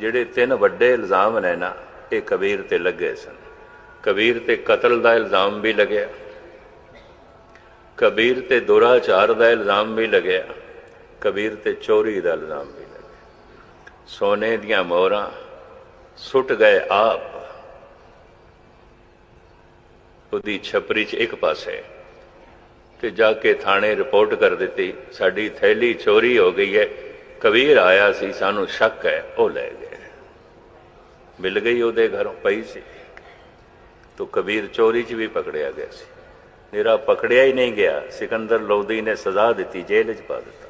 ਜਿਹੜੇ ਤਿੰਨ ਵੱਡੇ ਇਲਜ਼ਾਮ ਨੇ ਨਾ, ਇਹ ਕਬੀਰ ਤੇ ਲੱਗੇ ਸਨ। ਕਬੀਰ ਤੇ ਕਤਲ ਦਾ ਇਲਜ਼ਾਮ ਵੀ ਲੱਗਿਆ। ਕਬੀਰ ਤੇ ਦੁਰਾਚਾਰ ਦਾ ਇਲਜ਼ਾਮ ਵੀ ਲੱਗਿਆ। ਕਬੀਰ ਤੇ ਚੋਰੀ ਦਾ ਇਲਜ਼ਾਮ ਵੀ ਲੱਗਿਆ। ਸੋਨੇ ਦੀਆਂ ਮੋਹਰਾਂ ਸੁੱਟ ਗਏ ਆਪ। ਉਹਦੀ ਛਪਰੀ 'ਚ ਇੱਕ ਪਾਸੇ ਤੇ ਜਾ ਕੇ ਥਾਣੇ ਰਿਪੋਰਟ ਕਰ ਦਿੱਤੀ, ਸਾਡੀ ਥੈਲੀ ਚੋਰੀ ਹੋ ਗਈ ਹੈ। ਕਬੀਰ ਆਇਆ ਸੀ, ਸਾਨੂੰ ਸ਼ੱਕ ਹੈ, ਉਹ ਲੈ ਗਿਆ ਮਿਲ ਗਈ ਉਹਦੇ ਘਰੋਂ ਪਈ ਸੀ। ਤੋ ਕਬੀਰ ਚੋਰੀ 'ਚ ਵੀ ਪਕੜਿਆ ਗਿਆ ਸੀ। ਮੇਰਾ ਪਕੜਿਆ ਹੀ ਨਹੀਂ ਗਿਆ। ਸਿਕੰਦਰ ਲੋਧੀ ਨੇ ਸਜ਼ਾ ਦਿੱਤੀ, ਜੇਲ੍ਹ 'ਚ ਪਾ ਦਿੱਤਾ।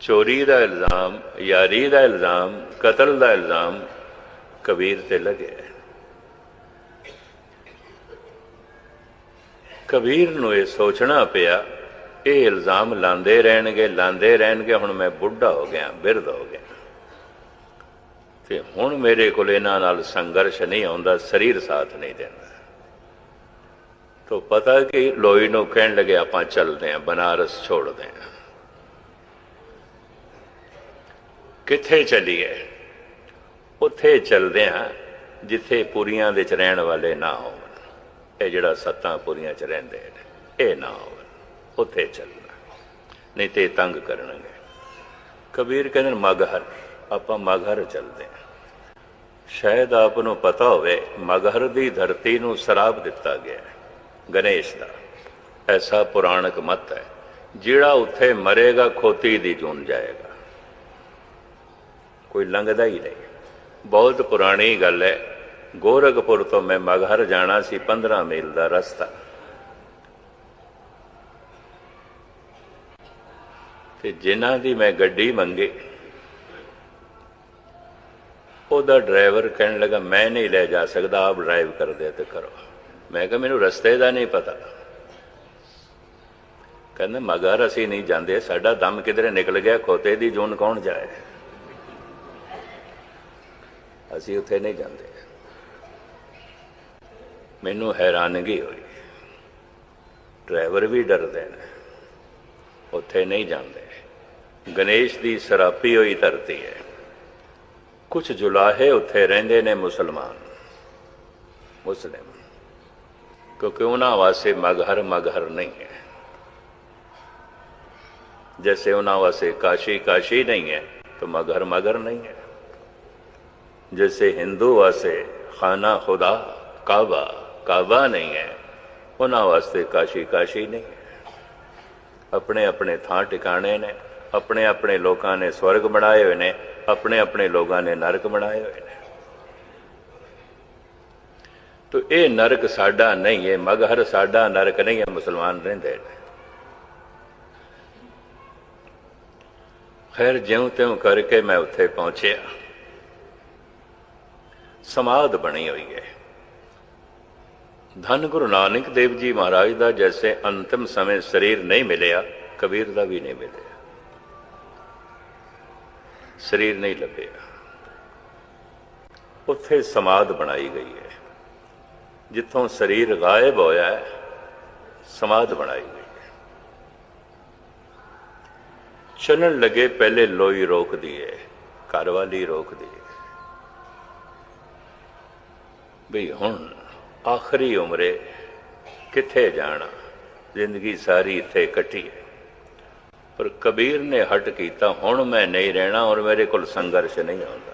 ਚੋਰੀ ਦਾ ਇਲਜ਼ਾਮ, ਯਾਰੀ ਦਾ ਇਲਜ਼ਾਮ, ਕਤਲ ਦਾ ਇਲਜ਼ਾਮ ਕਬੀਰ ਤੇ ਲੱਗਿਆ ਕਬੀਰ ਨੂੰ ਇਹ ਸੋਚਣਾ ਪਿਆ, ਇਹ ਇਲਜ਼ਾਮ ਲਾਉਂਦੇ ਰਹਿਣਗੇ ਲਾਉਂਦੇ ਰਹਿਣਗੇ, ਹੁਣ ਮੈਂ ਬੁੱਢਾ ਹੋ ਗਿਆ, ਬਿਰਧ ਹੋ ਗਿਆ। ਤੇ ਹੁਣ ਮੇਰੇ ਕੋਲ ਇਹਨਾਂ ਨਾਲ ਸੰਘਰਸ਼ ਨਹੀਂ ਆਉਂਦਾ, ਸਰੀਰ ਸਾਥ ਨਹੀਂ ਦਿੰਦਾ। ਤੋ ਪਤਾ ਕਿ ਲੋਈ ਨੂੰ ਕਹਿਣ ਲੱਗੇ ਆਪਾਂ ਚੱਲਦੇ ਆਂ ਬਨਾਰਸ ਛੋੜਦੇ ਆਂ ਕਿੱਥੇ ਚਲੀਏ? ਉੱਥੇ ਚੱਲਦੇ ਆਂ ਜਿੱਥੇ ਪੁਰੀਆਂ ਦੇ ਚ ਰਹਿਣ ਵਾਲੇ ਨਾ ਹੋਣ। ਇਹ ਜਿਹੜਾ ਸੱਤਾਂ ਪੁਰੀਆਂ ਚ ਰਹਿੰਦੇ ਨੇ, ਇਹ ਨਾ ਹੋਣ। ਉੱਥੇ ਚੱਲਣਾ। ਨਹੀਂ ਤੇ ਤੰਗ ਕਰਨਗੇ। ਕਬੀਰ ਕਹਿੰਦੇ ਨੇ ਮਗਹਰ ਆਪਾਂ ਮਗਹਰ ਚੱਲਦੇ ਹਾਂ। ਸ਼ਾਇਦ ਆਪ ਨੂੰ ਪਤਾ ਹੋਵੇ, ਮਗਹਰ ਦੀ ਧਰਤੀ ਨੂੰ ਸਰਾਪ ਦਿੱਤਾ ਗਿਆ ਹੈ, ਗਣੇਸ਼ ਦਾ। ਐਸਾ ਪੁਰਾਣਕ ਮਤ ਹੈ, ਜਿਹੜਾ ਉੱਥੇ ਮਰੇਗਾ, ਖੋਤੀ ਦੀ ਜੂਨ ਜਾਏਗਾ। ਕੋਈ ਲੰਘਦਾ ਹੀ ਨਹੀਂ। ਬਹੁਤ ਪੁਰਾਣੀ ਗੱਲ ਹੈ, ਗੋਰਖਪੁਰ ਤੋਂ ਮੈਂ ਮਗਹਰ ਜਾਣਾ ਸੀ 15 ਮੀਲ ਦਾ ਰਸਤਾ। ਤੇ ਜਿਨ੍ਹਾਂ ਦੀ ਮੈਂ ਗੱਡੀ ਮੰਗੀ ਉਹਦਾ ਡਰਾਈਵਰ ਕਹਿਣ ਲੱਗਾ, ਮੈਂ ਨਹੀਂ ਲੈ ਜਾ ਸਕਦਾ, ਆਪ ਡਰਾਈਵ ਕਰਦੇ ਤੇ ਕਰੋ। ਮੈਂ ਕਿਹਾ, ਮੈਨੂੰ ਰਸਤੇ ਦਾ ਨਹੀਂ ਪਤਾ। ਕਹਿੰਦਾ, ਮਗਰ ਅਸੀਂ ਨਹੀਂ ਜਾਂਦੇ, ਸਾਡਾ ਦਮ ਕਿਧਰੇ ਨਿਕਲ ਗਿਆ, ਖੋਤੇ ਦੀ ਜੂਨ ਕੌਣ ਜਾਏ? ਅਸੀਂ ਉੱਥੇ ਨਹੀਂ ਜਾਂਦੇ। ਮੈਨੂੰ ਹੈਰਾਨਗੀ ਹੋਈ। ਡਰਾਈਵਰ ਵੀ ਡਰਦੇ ਨੇ। ਉੱਥੇ ਨਹੀਂ ਜਾਂਦੇ। ਗਣੇਸ਼ ਦੀ ਸਰਾਪੀ ਹੋਈ ਧਰਤੀ ਹੈ। ਕੁਝ ਜੁਲਾਹੇ ਉੱਥੇ ਰਹਿੰਦੇ ਨੇ ਮੁਸਲਮਾਨ ਮੁਸਲਿਮ ਕਿਉਂਕਿ ਉਹਨਾਂ ਵਾਸਤੇ ਮਗਹਰ ਮਗਹਰ ਨਹੀਂ ਹੈ जैसे ਉਹਨਾਂ ਵਾਸਤੇ ਕਾਸ਼ੀ ਕਾਸ਼ੀ ਨਹੀਂ ਹੈ तो मगहर मगर नहीं है जैसे हिंदू वास्ते खाना खुदा काबा काबा नहीं है ਉਹਨਾਂ ਵਾਸਤੇ ਕਾਸ਼ੀ ਕਾਸ਼ੀ ਨਹੀਂ ਹੈ ਆਪਣੇ ਆਪਣੇ ਥਾਂ ਟਿਕਾਣੇ ਨੇ ਆਪਣੇ ਆਪਣੇ ਲੋਕਾਂ ਨੇ ਸਵਰਗ ਬਣਾਏ ਹੋਏ ਨੇ ਆਪਣੇ ਆਪਣੇ ਲੋਕਾਂ ਨੇ ਨਰਕ ਬਣਾਏ ਹੋਏ ਨੇ। ਤੋ ਇਹ ਨਰਕ ਸਾਡਾ ਨਹੀਂ ਹੈ ਮਗਰ ਸਾਡਾ ਨਰਕ ਨਹੀਂ ਹੈ ਮੁਸਲਮਾਨ ਰਹਿੰਦੇ ਨੇ। ਖੈਰ ਜਿਉਂ ਤਿਉਂ ਕਰਕੇ ਮੈਂ ਉੱਥੇ ਪਹੁੰਚਿਆ। ਸਮਾਧ ਬਣੀ ਹੋਈ ਹੈ। ਧੰਨ ਗੁਰੂ ਨਾਨਕ ਦੇਵ ਜੀ ਮਹਾਰਾਜ ਦਾ ਜੈਸੇ ਅੰਤਿਮ ਸਮੇਂ ਸਰੀਰ ਨਹੀਂ ਮਿਲਿਆ, ਕਬੀਰ ਦਾ ਵੀ ਨਹੀਂ ਮਿਲਿਆ। ਸਰੀਰ ਨਹੀਂ ਲੱਭਿਆ। ਉੱਥੇ ਸਮਾਧ ਬਣਾਈ ਗਈ ਹੈ। ਜਿੱਥੋਂ ਸਰੀਰ ਗਾਇਬ ਹੋਇਆ ਹੈ, ਸਮਾਧ ਬਣਾਈ ਗਈ ਹੈ। ਚੱਲਣ ਲੱਗੇ ਪਹਿਲੇ ਲੋਈ ਰੋਕਦੀ ਹੈ, ਘਰ ਵਾਲੀ ਰੋਕਦੀ ਹੈ। ਵੀ ਹੁਣ ਆਖਰੀ ਉਮਰੇ ਕਿੱਥੇ ਜਾਣਾ? ਜ਼ਿੰਦਗੀ ਸਾਰੀ ਇੱਥੇ ਕੱਟੀ ਹੈ। ਪਰ ਕਬੀਰ ਨੇ ਹਟ ਕੀਤਾ, ਹੁਣ ਮੈਂ ਨਹੀਂ ਰਹਿਣਾ ਔਰ ਮੇਰੇ ਕੋਲ ਸੰਘਰਸ਼ ਨਹੀਂ ਆਉਂਦਾ।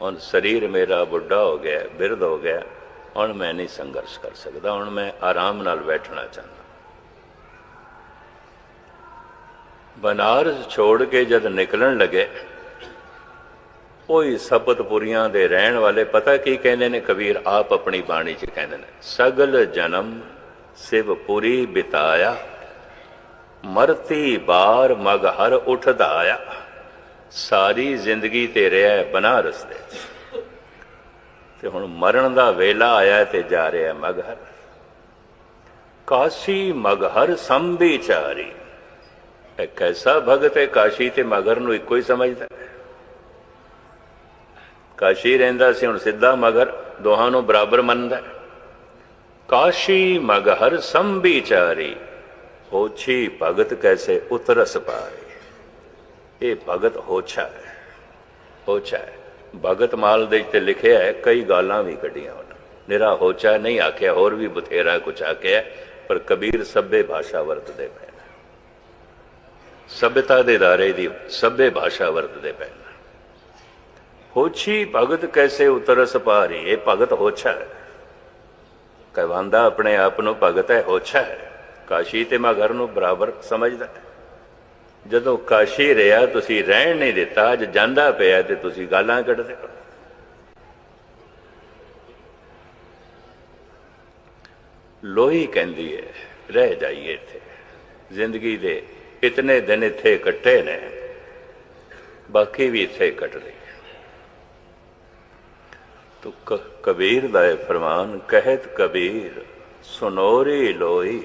ਹੁਣ ਸਰੀਰ ਮੇਰਾ ਬੁੱਢਾ ਹੋ ਗਿਆ, ਬਿਰਧ ਹੋ ਗਿਆ, ਹੁਣ ਮੈਂ ਨਹੀਂ ਸੰਘਰਸ਼ ਕਰ ਸਕਦਾ, ਹੁਣ ਮੈਂ ਆਰਾਮ ਨਾਲ ਬੈਠਣਾ ਚਾਹੁੰਦਾ। ਬਨਾਰਸ ਛੋੜ ਕੇ ਜਦ ਨਿਕਲਣ ਲੱਗੇ, ਉਹੀ ਸਪਤਪੁਰੀਆਂ ਦੇ ਰਹਿਣ ਵਾਲੇ ਪਤਾ ਕੀ ਕਹਿੰਦੇ ਨੇ? ਕਬੀਰ ਆਪ ਆਪਣੀ ਬਾਣੀ 'ਚ ਕਹਿੰਦੇ ਨੇ, ਸਗਲ ਜਨਮ ਸਿਵਪੁਰੀ ਬਿਤਾਇਆ ਮਰਤੀ ਬਾਰ ਮਗਹਰ ਉਠਦਾ ਆਇਆ ਸਾਰੀ ਜ਼ਿੰਦਗੀ ਤੇ ਰਿਹਾ ਬਨਾਰਸ ਦੇ ਤੇ ਹੁਣ ਮਰਨ ਦਾ ਵੇਲਾ ਆਇਆ ਤੇ ਜਾ ਰਿਹਾ ਮਗਹਰ ਕਾਸ਼ੀ ਮਗਹਰ ਸੰਭੀਚਾਰੀ ਇਹ ਕੈਸਾ ਭਗਤ ਹੈ? ਕਾਸ਼ੀ ਤੇ ਮਗਰ ਨੂੰ ਇੱਕੋ ਹੀ ਸਮਝਦਾ ਹੈ। ਕਾਸ਼ੀ ਰਹਿੰਦਾ ਸੀ, ਹੁਣ ਸਿੱਧਾ ਮਗਰ ਦੋਹਾਂ ਨੂੰ ਬਰਾਬਰ ਮੰਨਦਾ ਕਾਸ਼ੀ ਮਗਹਰ ਸੰਭੀਚਾਰੀ ਹੋਛੀ ਭਗਤ ਕੈਸੇ ਉਤਰਸ ਪਾਏ। ਇਹ ਭਗਤ ਹੋਛਾ ਹੈ। ਹੋਛਾ ਹੈ। ਭਗਤ ਮਾਲ ਦੇ ਤੇ ਲਿਖਿਆ ਹੈ, ਕਈ ਗਾਲਾਂ ਵੀ ਕੱਢੀਆਂ ਉਹਨਾਂ। ਨਿਰਾ ਹੋਛਾ ਨਹੀਂ ਆਖਿਆ, ਹੋਰ ਵੀ ਬਥੇਰਾ ਕੁਛ ਆਖਿਆ, ਪਰ ਕਬੀਰ ਸਭੇ ਭਾਸ਼ਾ ਵਰਤਦੇ ਪਏ ਨੇ। ਸਭਿਤਾ ਦੇ ਦਾਰੇ ਦੀ ਸਭੇ ਭਾਸ਼ਾ ਵਰਤਦੇ ਪਏ ਹੋਛੀ ਭਗਤ ਕੈਸੇ ਉਤਰਸ ਪਾਰੀ ਇਹ ਭਗਤ ਹੋਛਾ ਹੈ। ਕਹਵਾਂਦਾ ਆਪਣੇ ਆਪ ਨੂੰ ਭਗਤ ਹੈ, ਹੋਛਾ ਹੈ। ਕਾਸ਼ੀ ਤੇ ਮਗਰ ਨੂੰ ਬਰਾਬਰ ਸਮਝਦਾ। ਹੈ ਜਦੋਂ ਕਾਸ਼ੀ ਰਿਹਾ, ਤੁਸੀਂ ਰਹਿਣ ਨਹੀਂ ਦਿੱਤਾ, ਅੱਜ ਜਾਂਦਾ ਪਿਆ ਤੇ ਤੁਸੀਂ ਗਾਲਾਂ ਕੱਢਦੇ ਹੋ। ਲੋਹੀ ਕਹਿੰਦੀ ਹੈ, ਰਹਿ ਜਾਈਏ ਇੱਥੇ। ਜ਼ਿੰਦਗੀ ਦੇ ਇਤਨੇ ਦਿਨ ਇੱਥੇ ਕੱਟੇ ਨੇ, ਬਾਕੀ ਵੀ ਇੱਥੇ ਕੱਟ ਲਈਏ ਤੋ ਕਬੀਰ ਦਾ ਇਹ ਫਰਮਾਨ, ਕਹਿਤ ਕਬੀਰ, ਸੁਨੋਰੀ ਲੋਈ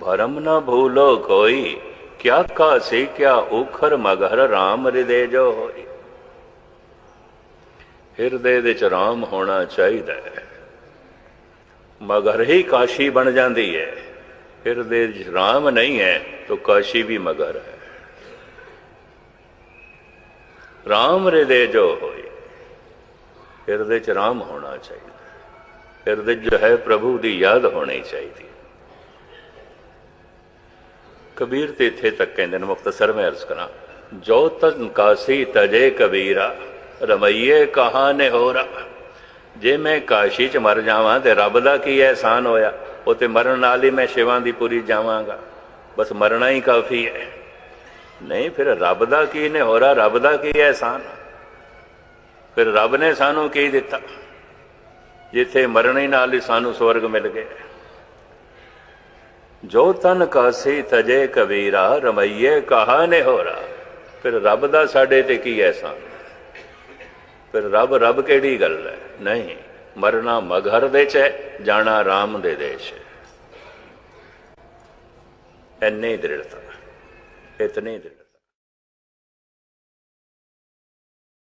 ਭਰਮ ਨਾ ਭੂਲੋ ਕੋਈ। ਕਿਆ ਕਾਸੀ, ਕਿਆ ਉਖਰ ਮਗਰ RAM ਹਿਰਦੇ ਜੋ ਹੋਈ। ਹਿਰਦੇ ਦੇ ਚ ਰਾਮ ਹੋਣਾ ਚਾਹੀਦਾ ਹੈ। ਮਗਰ ਹੀ ਕਾਸ਼ੀ ਬਣ ਜਾਂਦੀ ਹੈ। ਹਿਰਦੇ ਚ ਰਾਮ ਨਹੀਂ ਹੈ, ਤਾਂ ਕਾਸ਼ੀ ਵੀ ਮਗਰ ਹੈ। RAM ਹਿਰਦੇ ਜੋ ਹੋਈ। ਹਿਰਦੇ ਚ ਰਾਮ ਹੋਣਾ ਚਾਹੀਦਾ ਹਿਰਦੇ ਜੋ ਹੈ, ਪ੍ਰਭੂ ਦੀ ਯਾਦ ਹੋਣੀ ਚਾਹੀਦੀ ਕਬੀਰ ਤੇ ਇੱਥੇ ਤੱਕ ਕਹਿੰਦੇ ਨੇ, ਮੁਕਤਸਰ ਮੈਂ ਅਰਜ਼ ਕਰਾਂ। ਜੋ ਤਨ ਕਾਸੀ ਤਜੇ ਕਬੀਰਾ, ਰਮਈਏ ਕਹਾ ਨੇ ਹੋਰਾ। ਜੇ ਮੈਂ ਕਾਸ਼ੀ ਚ ਮਰ ਜਾਵਾਂ ਤੇ ਰੱਬ ਦਾ ਕੀ ਅਹਿਸਾਨ ਹੋਇਆ ਉਹ ਤੇ ਮਰਨ ਨਾਲ ਹੀ ਮੈਂ ਸ਼ਿਵਾਂ ਦੀ ਪੂਰੀ ਜਾਵਾਂਗਾ। ਬਸ ਮਰਨਾ ਹੀ ਕਾਫੀ ਹੈ। ਨਹੀਂ, ਫਿਰ ਰੱਬ ਦਾ ਕੀ ਨੇ ਹੋਰਾ, ਰੱਬ ਦਾ ਕੀ ਅਹਿਸਾਨ? ਫਿਰ ਰੱਬ ਨੇ ਸਾਨੂੰ ਕੀ ਦਿੱਤਾ? ਜਿੱਥੇ ਮਰਨ ਹੀ ਨਾਲ ਹੀ ਸਾਨੂੰ ਸਵਰਗ ਮਿਲ ਗਿਆ। ਜੋ ਤਨ ਕਾਸੀ ਤਜੇ ਕਬੀਰਾ, ਰਮਈਏ ਕਹਾ ਨੇ ਹੋਰਾ। ਫਿਰ ਰੱਬ ਦਾ ਸਾਡੇ ਤੇ ਕੀ ਐਸਾ ਫਿਰ ਰੱਬ ਰੱਬ ਕਿਹੜੀ ਗੱਲ ਹੈ? ਨਹੀਂ, ਮਰਨਾ ਮਗਰ ਦੇ ਚ ਜਾਣਾ ਰਾਮ ਦੇ ਦੇਸ਼ ਹੈ। ਇੰਨੀ ਦ੍ਰਿੜਤਾ, ਇਤਨੀ ਦ੍ਰਿੜ